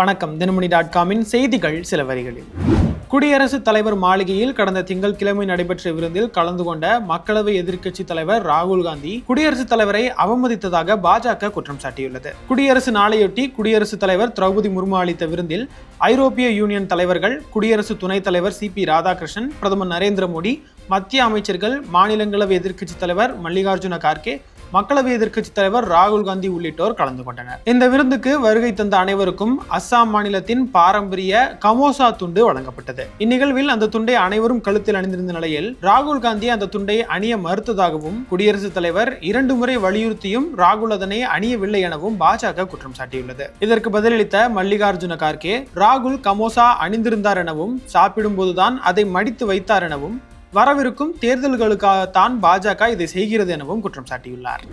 வணக்கம். தினமணி டாட் காமின் செய்திகள் சில வரிகளில். குடியரசுத் தலைவர் மாளிகையில் கடந்த திங்கட்கிழமை நடைபெற்ற விருந்தில் கலந்து கொண்ட மக்களவை எதிர்க்கட்சி தலைவர் ராகுல் காந்தி குடியரசுத் தலைவரை அவமதித்ததாக பாஜக குற்றம் சாட்டியுள்ளது. குடியரசு நாளையொட்டி குடியரசுத் தலைவர் திரௌபதி முர்மு அளித்த விருந்தில் ஐரோப்பிய யூனியன் தலைவர்கள் குடியரசு துணைத் தலைவர் சி பி ராதாகிருஷ்ணன் பிரதமர் நரேந்திர மோடி மத்திய அமைச்சர்கள் மாநிலங்களவை எதிர்க்கட்சி தலைவர் மல்லிகார்ஜுன கார்கே மக்களவை எதிர்க்கட்சி தலைவர் ராகுல் காந்தி உள்ளிட்டோர் கலந்து கொண்டனர். இந்த விருந்துக்கு வருகை தந்த அனைவருக்கும் அஸ்ஸாம் மாநிலத்தின் பாரம்பரிய கமோசா துண்டு வழங்கப்பட்டது. இந்நிகழ்வில் அந்த துண்டை அனைவரும் கழுத்தில் அணிந்திருந்த நிலையில் ராகுல் காந்தி அந்த துண்டை அணிய மறுத்ததாகவும் குடியரசுத் தலைவர் இரண்டு முறை வலியுறுத்தியும் ராகுல் அதனை அணியவில்லை எனவும் பாஜக குற்றம் சாட்டியுள்ளது. இதற்கு பதிலளித்த மல்லிகார்ஜுன கார்கே ராகுல் கமோசா அணிந்திருந்தார் எனவும் சாப்பிடும் போதுதான் அதை மடித்து வைத்தார் எனவும் வரவிருக்கும் தேர்தல்களுக்காகத்தான் பாஜக இதை செய்கிறது எனவும் குற்றம் சாட்டியுள்ளார்.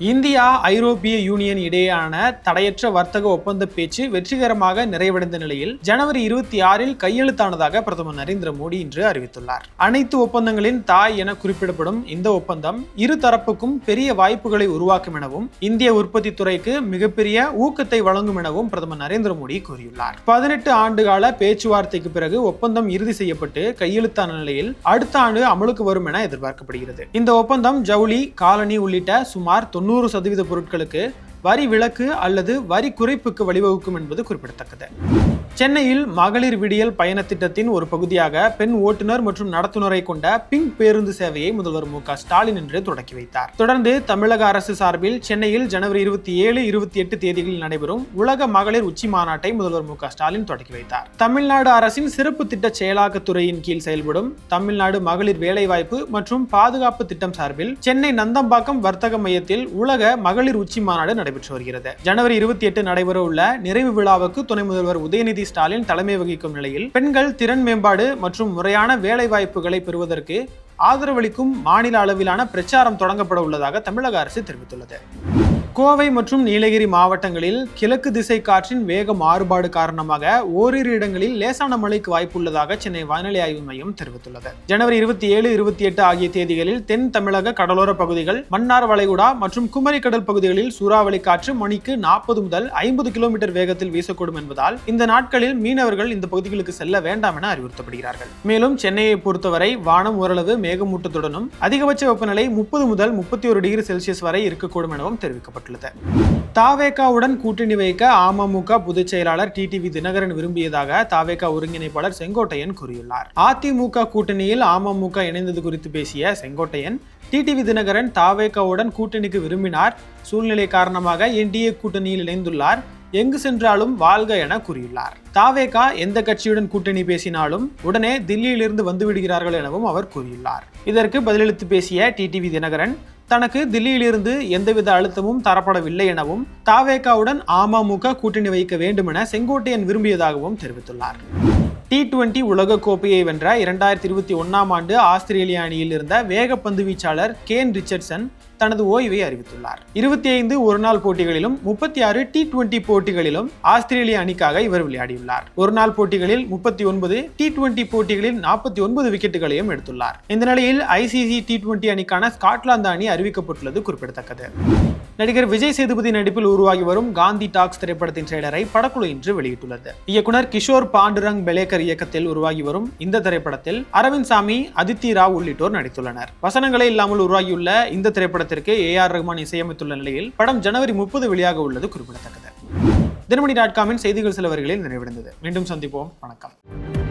இந்தியா ஐரோப்பிய யூனியன் இடையேயான தடையற்ற வர்த்தக ஒப்பந்த பேச்சு வெற்றிகரமாக நிறைவடைந்த நிலையில் ஜனவரி இருபத்தி ஆறில் கையெழுத்தானதாக பிரதமர் நரேந்திர மோடி இன்று அறிவித்துள்ளார். அனைத்து ஒப்பந்தங்களின் தாய் என குறிப்பிடப்படும் இந்த ஒப்பந்தம் இரு தரப்புக்கும் பெரிய வாய்ப்புகளை உருவாக்கும் எனவும் இந்திய உற்பத்தி துறைக்கு மிகப்பெரிய ஊக்கத்தை வழங்கும் எனவும் பிரதமர் நரேந்திர மோடி கூறியுள்ளார். பதினெட்டு ஆண்டுகால பேச்சுவார்த்தைக்கு பிறகு ஒப்பந்தம் இறுதி செய்யப்பட்டு கையெழுத்தான நிலையில் அடுத்த ஆண்டு அமலுக்கு வரும் என எதிர்பார்க்கப்படுகிறது. இந்த ஒப்பந்தம் ஜவுளி காலனி உள்ளிட்ட சுமார் தொண்ணூறு சதவீத பொருட்களுக்கு வரி விலக்கு அல்லது வரி குறைப்புக்கு வழிவகுக்கும் என்பது குறிப்பிடத்தக்கது. சென்னையில் மகளிர் விடியல் பயண திட்டத்தின் ஒரு பகுதியாக பெண் ஓட்டுநர் மற்றும் நடத்துனரை கொண்ட பிங்க் பேருந்து சேவையை முதல்வர் மு ஸ்டாலின் இன்று தொடக்கி வைத்தார். தொடர்ந்து தமிழக அரசு சார்பில் சென்னையில் ஜனவரி இருபத்தி ஏழு இருபத்தி எட்டு தேதிகளில் நடைபெறும் உலக மகளிர் உச்சி மாநாட்டை முதல்வர் மு ஸ்டாலின் தொடக்கி வைத்தார். தமிழ்நாடு அரசின் சிறப்பு திட்ட செயலாக்கத்துறையின் கீழ் செயல்படும் தமிழ்நாடு மகளிர் வேலைவாய்ப்பு மற்றும் பாதுகாப்பு திட்டம் சார்பில் சென்னை நந்தம்பாக்கம் வர்த்தக மையத்தில் உலக மகளிர் உச்சி மாநாடு நடைபெற்று வருகிறது. ஜனவரி இருபத்தி எட்டு நடைபெற உள்ள நிறைவு விழாவுக்கு துணை முதல்வர் உதயநிதி ஸ்டாலின் தலைமை வகிக்கும் நிலையில் பெண்கள் திறன் மேம்பாடு மற்றும் முறையான வேலை வாய்ப்புகளை பெறுவதற்கு ஆதரவளிக்கும் மாநில அளவிலான பிரச்சாரம் தொடங்கப்பட உள்ளதாக தமிழக அரசு தெரிவித்துள்ளது. கோவை மற்றும் நீலகிரி மாவட்டங்களில் கிழக்கு திசை காற்றின் வேக மாறுபாடு காரணமாக ஓரிரு இடங்களில் லேசான மழைக்கு வாய்ப்புள்ளதாக சென்னை வானிலை ஆய்வு மையம் தெரிவித்துள்ளது. ஜனவரி இருபத்தி ஏழு இருபத்தி எட்டு ஆகிய தேதிகளில் தென் தமிழக கடலோர பகுதிகள் மன்னார் வளைகுடா மற்றும் குமரி கடல் பகுதிகளில் சூறாவளி காற்று மணிக்கு நாற்பது முதல் ஐம்பது கிலோமீட்டர் வேகத்தில் வீசக்கூடும் என்பதால் இந்த நாட்களில் மீனவர்கள் இந்த பகுதிகளுக்கு செல்ல வேண்டாம் என அறிவுறுத்தப்படுகிறார்கள். மேலும் சென்னையை பொறுத்தவரை வானம் ஓரளவு மேகமூட்டத்துடனும் அதிகபட்ச வெப்பநிலை முப்பது முதல் முப்பத்தி ஒரு டிகிரி செல்சியஸ் வரை இருக்கக்கூடும் எனவும் தெரிவிக்கப்பட்டுள்ளது. தாவேகாவுடன் கூட்டணி வைக்க அமமுக பொதுச் செயலாளர் டிடிவி தினகரன் விரும்பியதாக தாவேகா ஒருங்கிணைப்பாளர் செங்கோட்டையன் கூறியுள்ளார். அதிமுக கூட்டணியில் அமமுக இணைந்தது குறித்து பேசிய செங்கோட்டையன் டிடிவி தினகரன் தாவேகாவுடன் கூட்டணிக்கு விரும்பினார். சூழ்நிலை காரணமாக என்டிஏ கூட்டணியில் இணைந்துள்ளார். எங்கு சென்றாலும் வாழ்க என கூறியுள்ளார். தாவேகா எந்த கட்சியுடன் கூட்டணி பேசினாலும் உடனே தில்லியிலிருந்து வந்து விடுகிறார்கள் எனவும் அவர் கூறியுள்ளார். இதற்கு பதிலளித்து பேசிய டிடிவி தினகரன் தனக்கு தில்லியிலிருந்து எந்தவித அழுத்தமும் தரப்படவில்லை எனவும் தாவேகாவுடன் அமமுக கூட்டணி வைக்க வேண்டும் என செங்கோட்டையன் விரும்பியதாகவும் தெரிவித்துள்ளார். டி டுவெண்டி உலகக்கோப்பையை வென்ற இரண்டாயிரத்தி இருபத்தி ஒன்னாம் ஆண்டு ஆஸ்திரேலிய அணியில் இருந்த வேகப்பந்து வீச்சாளர் கேன் ரிச்சர்ட்சன் தனது ஓய்வை அறிவித்துள்ளார். இருபத்தி ஐந்து ஒருநாள் போட்டிகளிலும் முப்பத்தி ஆறு டி டுவெண்டி போட்டிகளிலும் ஆஸ்திரேலிய அணிக்காக இவர் விளையாடியுள்ளார். ஒருநாள் போட்டிகளில் முப்பத்தி ஒன்பது டி டுவெண்டி போட்டிகளில் நாற்பத்தி ஒன்பது விக்கெட்டுகளையும் எடுத்துள்ளார். இந்த நிலையில் ஐசிசி டி டுவெண்டி அணிக்கான ஸ்காட்லாந்து அணி அறிவிக்கப்பட்டுள்ளது குறிப்பிடத்தக்கது. நடிகர் விஜய் சேதுபதி நடிப்பில் உருவாகி வரும் காந்தி டாக்ஸ் திரைப்படத்தின் ட்ரெய்லரை படக்குழு இன்று வெளியிட்டுள்ளது. இயக்குனர் கிஷோர் பாண்டுரங் பெலேக்கர் இயக்கத்தில் உருவாகி வரும் இந்த திரைப்படத்தில் அரவிந்த் சாமி அதித்தி ராவ் உள்ளிட்டோர் நடித்துள்ளனர். வசனங்களே இல்லாமல் உருவாகியுள்ள இந்த திரைப்படத்திற்கு ஏ ஆர் ரஹ்மான் இசையமைத்துள்ள நிலையில் படம் ஜனவரி முப்பது வெளியாக உள்ளது குறிப்பிடத்தக்கது. தினமணி டாட் காமின் செய்திகள் சிலவர்களில் நிறைவடைந்தது மீண்டும் சந்திப்போம். வணக்கம்.